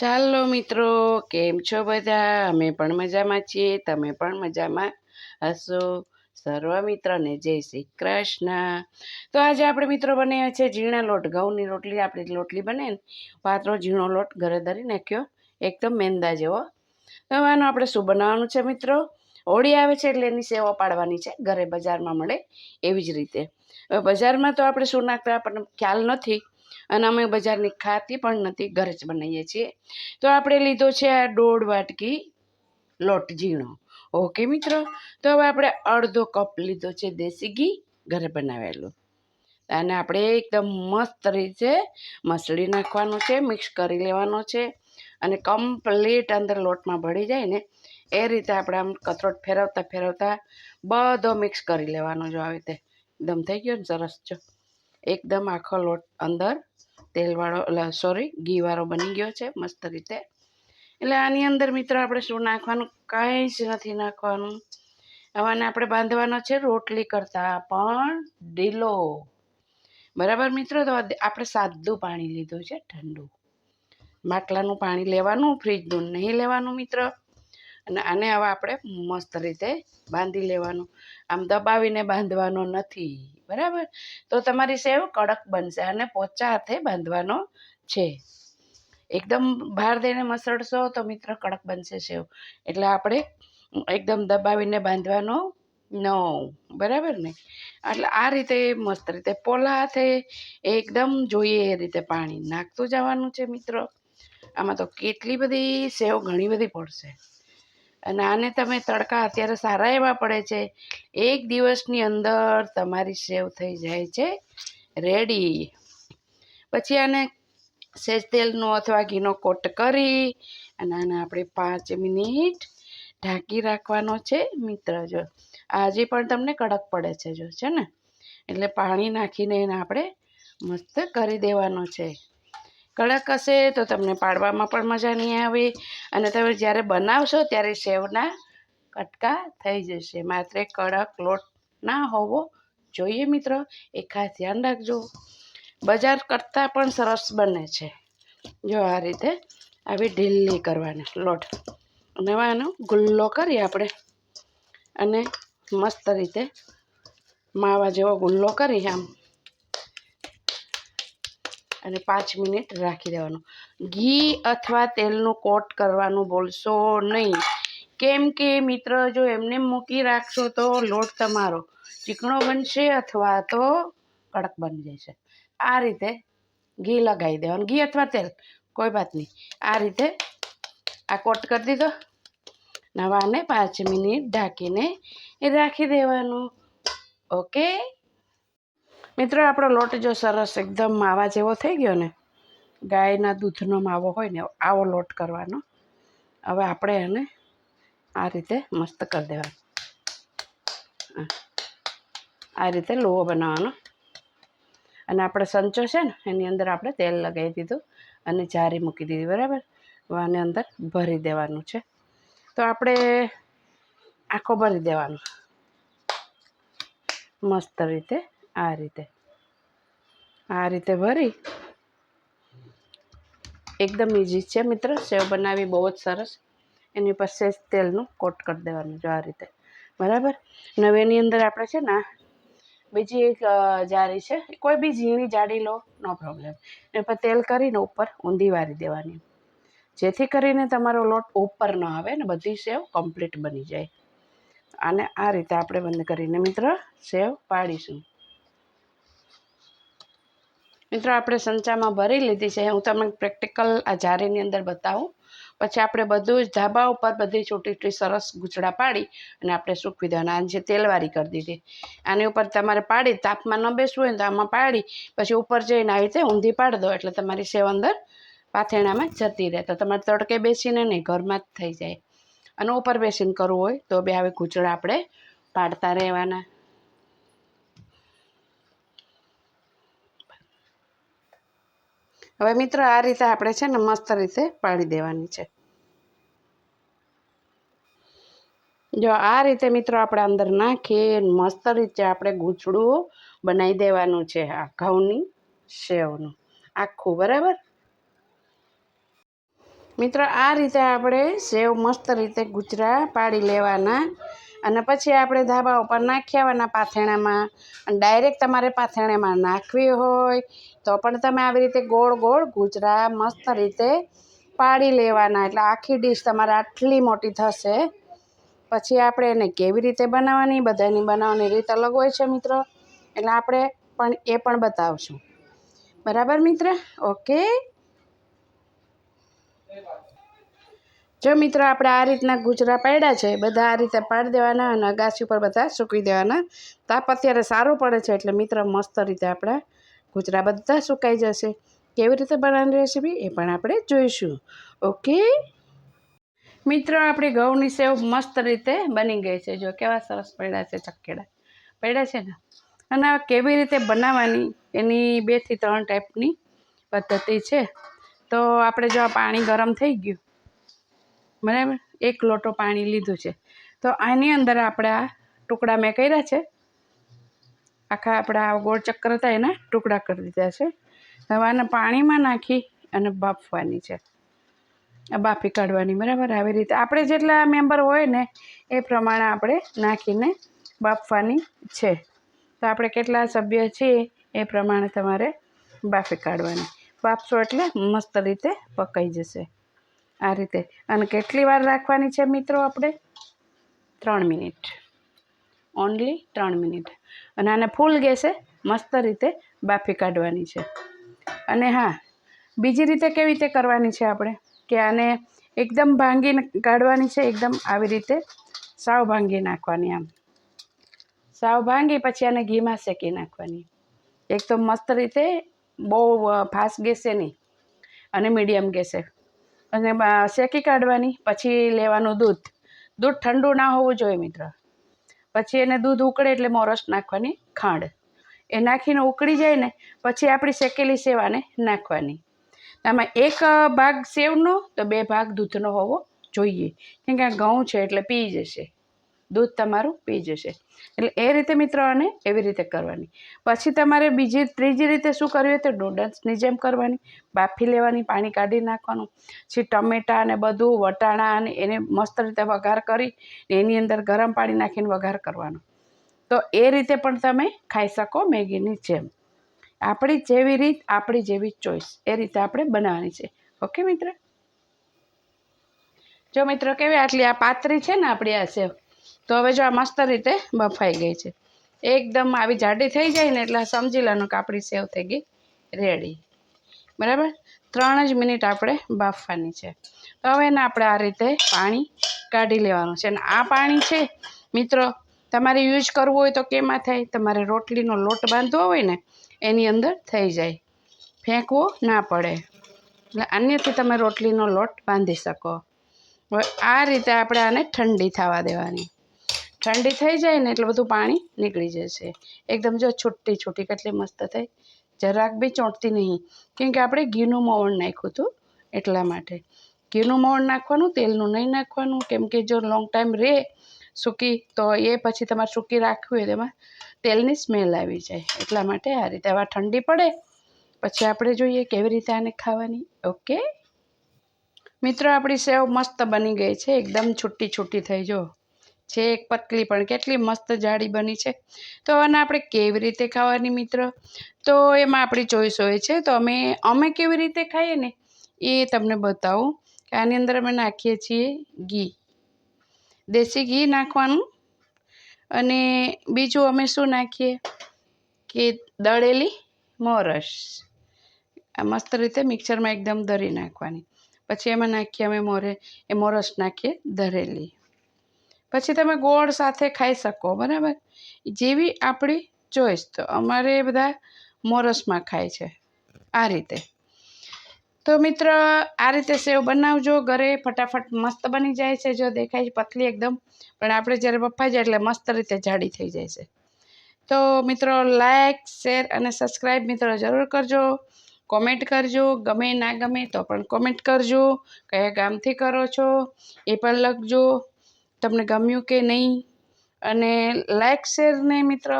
ચાલો મિત્રો, કેમ છો બધા? અમે પણ મજામાં છીએ, તમે પણ મજામાં હશો? સર્વ મિત્રને જય શ્રી કૃષ્ણ. તો આજે આપણે મિત્રો બનાવ્યા છે ઝીણા લોટ, ઘઉંની રોટલી, આપણી રોટલી બને ને પાત્રો ઝીણો લોટ ઘરે ધરી નાખ્યો, એકદમ મેંદા જેવો. તો આનું આપણે શું બનાવવાનું છે મિત્રો? હોળી આવે છે એટલે એની સેવા પાડવાની છે, ઘરે બજારમાં મળે એવી જ રીતે. હવે બજારમાં તો આપણે શું નાખતા આપણને ખ્યાલ નથી અને અમે બજારની ખાતી પણ નથી, ઘરે જ બનાવીએ છીએ. તો આપણે લીધો છે આ દોઢ વાટકી લોટ ઝીણો. ઓકે મિત્રો? તો હવે આપણે અડધો કપ લીધો છે દેશી ઘી, ઘરે બનાવેલું. અને આપણે એકદમ મસ્ત રીતે મસળી નાખવાનું છે, મિક્સ કરી લેવાનો છે. અને કમ્પ્લીટ અંદર લોટમાં ભળી જાય ને, એ રીતે આપણે આમ કથરોટ ફેરવતા ફેરવતા બધો મિક્સ કરી લેવાનો જો આવી રીતે. એકદમ થઈ ગયો ને, સરસ જો. એકદમ આખો લોટ અંદર તેલવાળો સોરી ઘીવાળો બની ગયો છે, મસ્ત રીતે. એટલે આની અંદર મિત્રો આપણે શું નાખવાનું? કાંઈ જ નથી નાખવાનું. હવાને આપણે બાંધવાનો છે રોટલી કરતાં પણ ઢીલો. બરાબર મિત્રો? તો આપણે સાદું પાણી લીધું છે, ઠંડુ. માટલાનું પાણી લેવાનું, ફ્રીજનું નહીં લેવાનું મિત્ર. અને આને હવે આપણે મસ્ત રીતે બાંધી લેવાનું. આમ દબાવીને બાંધવાનો નથી. બરાબર? તો તમારી સેવ કડક બનશે અને પોચા હાથે બાંધવાનો છે. એકદમ બહાર દઈને મસળશો તો મિત્ર કડક બનશે સેવ. એટલે આપણે એકદમ દબાવીને બાંધવાનો ન બરાબર ને? એટલે આ રીતે મસ્ત રીતે પોલા હાથે એકદમ જોઈએ એ રીતે પાણી. નાખતું જવાનું છે મિત્રો. આમાં તો કેટલી બધી સેવ ઘણી બધી પડશે. અને આને તમે તડકા અત્યારે સારા એવા પડે છે. એક દિવસની અંદર તમારી સેવ થઈ જાય છે. રેડી પછી આને સેજ તેલનો અથવા ઘીનો કોટ કરી અને આને આપણે પાંચ મિનિટ ઢાંકી રાખવાનો છે મિત્ર જો. આજે પણ તમને કડક પડે છે જો, છે ને? એટલે પાણી નાખીને એને આપણે મસ્ત કરી દેવાનો છે. કડક હશે તો તમને પાડવામાં પણ મજા નહીં આવે. અને તમે જ્યારે બનાવશો ત્યારે સેવના કટકા થઈ જશે. માત્ર કડક લોટ ના હોવો જોઈએ મિત્રો. એ ખાસ ધ્યાન રાખજો. બજાર કરતાં પણ સરસ બને છે. જો આ રીતે આવી ઢીલી કરવાની લોટ. અને આનો ગુલ્લો કરીએ આપણે. અને મસ્ત રીતે માવા જેવો ગુલ્લો કરી આમ. અને પાંચ મિનિટ રાખી દેવાનું. ઘી અથવા તેલનું કોટ કરવાનું બોલશો નહીં. કેમ કે મિત્ર, જો એમને મૂકી રાખશો તો લોટ તમારો ચીકણો બનશે અથવા તો કડક બની જશે. આ રીતે ઘી લગાવી દેવાનું. ઘી અથવા તેલ, કોઈ વાત નહીં. આ રીતે આ કોટ કરી દીધો. નવાને પાંચ મિનિટ ઢાંકીને રાખી દેવાનું. ઓકે? મિત્રો, આપણો લોટ જો સરસ એકદમ માવા જેવો થઈ ગયો ને, ગાયના દૂધનો માવો હોય ને, આવો લોટ કરવાનો. હવે આપણે એને આ રીતે મસ્ત કરી દેવાનો. આ રીતે લોહો બનાવવાનો. અને આપણે સંચો છે ને, એની અંદર આપણે તેલ લગાવી દીધું અને જારી મૂકી દીધી, બરાબર? આને અંદર ભરી દેવાનું છે. તો આપણે આખો ભરી દેવાનો. મસ્ત રીતે આ રીતે. આ રીતે ભરી. એકદમ ઇઝી છે મિત્ર. સેવ બનાવી બહુ જ સરસ. એની પર સેજ તેલનું કોટ કરી દેવાનું જો આ રીતે. બરાબર? હવે એની અંદર આપણે છે ને, બીજી એક જારી છે. કોઈ બી ઝીણી જાડી લો, નો પ્રોબ્લેમ એ પર તેલ કરીને ઉપર ઊંધી વારી દેવાની. જેથી કરીને તમારો લોટ ઉપર ન આવે ને બધી સેવ કમ્પ્લીટ બની જાય. અને આ રીતે આપણે બંધ કરીને મિત્ર, સેવ પાડીશું. મિત્રો, આપણે સંચામાં ભરી લીધી છે. હું તમને પ્રેક્ટિકલ આ જારીની અંદર બતાવું. પછી આપણે બધું જ ધાબા ઉપર બધી ચોટી ચોટી સરસ ગૂંચડા પાડી અને આપણે સૂકવી દેવાના. આ જે તેલવારી કરી દીધી. આની ઉપર તમારે પાડી, તાપમાં ન બેસવું હોય તો આમાં પાડી, પછી ઉપર જઈને આવી રીતે ઊંધી પાડી દો એટલે તમારી સેવ અંદર પાથેણામાં જતી રહે. તો તમારે તડકે બેસીને નહીં, ઘરમાં જ થઈ જાય. અને ઉપર બેસીને કરવું હોય તો બે હવે ગૂંચડા આપણે પાડતા રહેવાના. હવે મિત્રો, આ રીતે આપણે છે ને મસ્ત રીતે પાડી દેવાની છે. જો આ રીતે મિત્રો આપણે અંદર નાખીએ મસ્ત રીતે આપણે ગૂંચડું બનાવી દેવાનું છે આ ઘઉંની સેવનું આખું, બરાબર? મિત્રો, આ રીતે આપણે સેવ મસ્ત રીતે ગુજરા પાડી લેવાના અને પછી આપણે ધાબા ઉપર નાખી આવવાના પાથેણામાં અને ડાયરેક્ટ તમારે પાથેણામાં નાખવી હોય તો પણ તમે આવી રીતે ગોળ ગોળ ગુજરા મસ્ત રીતે પાડી લેવાના. એટલે આખી ડીશ તમારે આટલી મોટી થશે. પછી આપણે એને કેવી રીતે બનાવવાની? બધાની બનાવવાની રીત અલગ હોય છે મિત્રો. એટલે આપણે પણ એ પણ બતાવશું. બરાબર મિત્ર? ઓકે. જો મિત્રો આપણે આ રીતના ગુજરા પાડ્યા છે, બધા આ રીતે પાડી દેવાના અને અગાસી ઉપર બધા સૂકવી દેવાના. તાપ અત્યારે સારું પડે છે એટલે મિત્ર મસ્ત રીતે આપણા ગુજરા બધા સુકાઈ જશે. કેવી રીતે બનાવવાની રેસીપી એ પણ આપણે જોઈશું. ઓકે? મિત્રો, આપણી ઘઉંની સેવ મસ્ત રીતે બની ગઈ છે. જો કેવા સરસ પડ્યા છે ચક્કેડા પડ્યા છે ને? અને કેવી રીતે બનાવવાની એની બેથી ત્રણ ટાઈપની પદ્ધતિ છે. તો આપણે જો આ પાણી ગરમ થઈ ગયું બરાબર? એક લોટો પાણી લીધું છે. તો આની અંદર આપણે આ ટુકડા મેં કર્યા છે. આખા આપણા ગોળ ચક્કર હતા એના ટુકડા કરી દીધા છે. હવે આને પાણીમાં નાખી અને બાફવાની છે. આ બાફી કાઢવાની, બરાબર? આવી રીતે. આપણે જેટલા મેમ્બર હોય ને, એ પ્રમાણે આપણે નાખીને બાફવાની છે. તો આપણે કેટલા સભ્ય છીએ, એ પ્રમાણે તમારે બાફી કાઢવાની. બાફશો એટલે મસ્ત રીતે પકાઈ જશે. આ રીતે. અને કેટલી વાર રાખવાની છે મિત્રો આપણે? ત્રણ મિનિટ. ઓનલી ત્રણ મિનિટ. અને આને ફૂલ ગેસે મસ્ત રીતે બાફી કાઢવાની છે. અને હા, બીજી રીતે કેવી રીતે કરવાની છે આપણે? કે આને એકદમ ભાંગીને કાઢવાની છે, એકદમ આવી રીતે સાવ ભાંગી નાખવાની આમ. સાવ ભાંગી પછી આને ઘીમાં શેકી નાખવાની. એક તો મસ્ત રીતે બહુ ફાસ્ટ ગેસે નહીં, અને મીડિયમ ગેસે. અને શેકી કાઢવાની, પછી લેવાનું દૂધ. દૂધ ઠંડુ ના હોવું જોઈએ મિત્ર. પછી એને દૂધ ઉકળે એટલે મોરસ નાખવાની ખાંડ. એ નાખીને ઉકળી જાય ને, પછી આપણી શેકેલી સેવાને નાખવાની. આમાં એક ભાગ સેવનો તો બે ભાગ દૂધનો હોવો જોઈએ. કેમ કે આ ઘઉં છે એટલે પી જશે. દૂધ તમારું પી જશે. એટલે એ રીતે મિત્રો અને એવી રીતે કરવાની. પછી તમારે બીજી, ત્રીજી રીતે શું કરવી હોય તો નૂડલ્સની જેમ કરવાની. બાફી લેવાની, પાણી કાઢી નાખવાનું. પછી ટમેટાં અને બધું, વટાણા અને એને મસ્ત રીતે વઘાર કરી એની અંદર ગરમ પાણી નાખીને વઘાર કરવાનો. તો એ રીતે પણ તમે ખાઈ શકો મેગીની જેમ. આપણી જેવી રીત, આપણી જેવી ચોઈસ. એ રીતે આપણે બનાવવાની છે. ઓકે મિત્ર? જો મિત્રો કેવી આટલી આ પાતરી છે ને આપણી આ સેવ તો હવે જો આ મસ્ત રીતે બફાઈ ગઈ છે. એકદમ આવી જાડી થઈ જાય ને એટલે સમજી લેવાનું કે આપણી સેવ થઈ ગઈ રેડી. બરાબર? ત્રણ જ મિનિટ આપણે બાફવાની છે. તો હવે એને આપણે આ રીતે પાણી કાઢી લેવાનું છે. અને આ પાણી છે, મિત્રો, તમારે યુઝ કરવું હોય તો કેમાં થાય? તમારે રોટલીનો લોટ બાંધવો હોય ને, એની અંદર થઈ જાય. ફેંકવો ના પડે. એટલે અન્યથી તમે રોટલીનો લોટ બાંધી શકો. હવે આ રીતે આપણે આને ઠંડી થવા દેવાની. ઠંડી થઈ જાય ને એટલે બધું પાણી નીકળી જશે એકદમ જો છૂટી છૂટી કેટલી મસ્ત થઈ. જરાક બી ચોંટતી નહીં. કેમ કે આપણે ઘીનું મોવણ નાખ્યું હતું એટલા માટે. ઘીનું મોવણ નાખવાનું, તેલનું નહીં નાખવાનું. કેમ કે જો લોંગ ટાઈમ રહે સૂકી, તો એ પછી તમારે સૂકી રાખવી હોય તેમાં તેલની સ્મેલ આવી જાય. એટલા માટે આ રીતે હવે ઠંડી પડે. પછી આપણે જોઈએ કેવી રીતે આને ખાવાની. ઓકે? મિત્રો, આપણી સેવ મસ્ત બની ગઈ છે. એકદમ છૂટી છૂટી થઈ જો. છે એક પતલી, પણ કેટલી મસ્ત જાડી બની છે. તો આને આપણે કેવી રીતે ખાવાની મિત્ર? તો એમાં આપણી ચોઈસ હોય છે. તો અમે અમે કેવી રીતે ખાઈએ ને? એ તમને બતાવું. કે આની અંદર અમે નાખીએ છીએ ઘી. દેશી ઘી નાખવાનું. અને બીજું અમે શું નાખીએ? કે દળેલી મોરસ. આ મસ્ત રીતે મિક્સરમાં એકદમ દરી નાખવાની. પછી એમાં નાખીએ અમે મોરે, એ મોરસ નાખીએ દરેલી. પછી તમે ગોળ સાથે ખાઈ શકો, બરાબર? જેવી આપણી ચોઈસ. તો અમારે બધા મોરસમાં ખાય છે, આ રીતે. તો મિત્ર, આ રીતે સેવ બનાવજો, ઘરે ફટાફટ મસ્ત બની જાય છે, જો દેખાય છે પતલી એકદમ. પણ આપણે જ્યારે બફાઈ જાય એટલે મસ્ત રીતે જાડી થઈ જાય છે. તો મિત્રો લાઇક શેર અને સબસ્ક્રાઈબ મિત્રો જરૂર કરજો. કોમેન્ટ કરજો, ગમે ના ગમે તો પણ કોમેન્ટ કરજો. કયા ગામથી કરો છો, એ પણ લખજો. તમને ગમ્યું કે નહીં? અને લાઇક શેર ને મિત્ર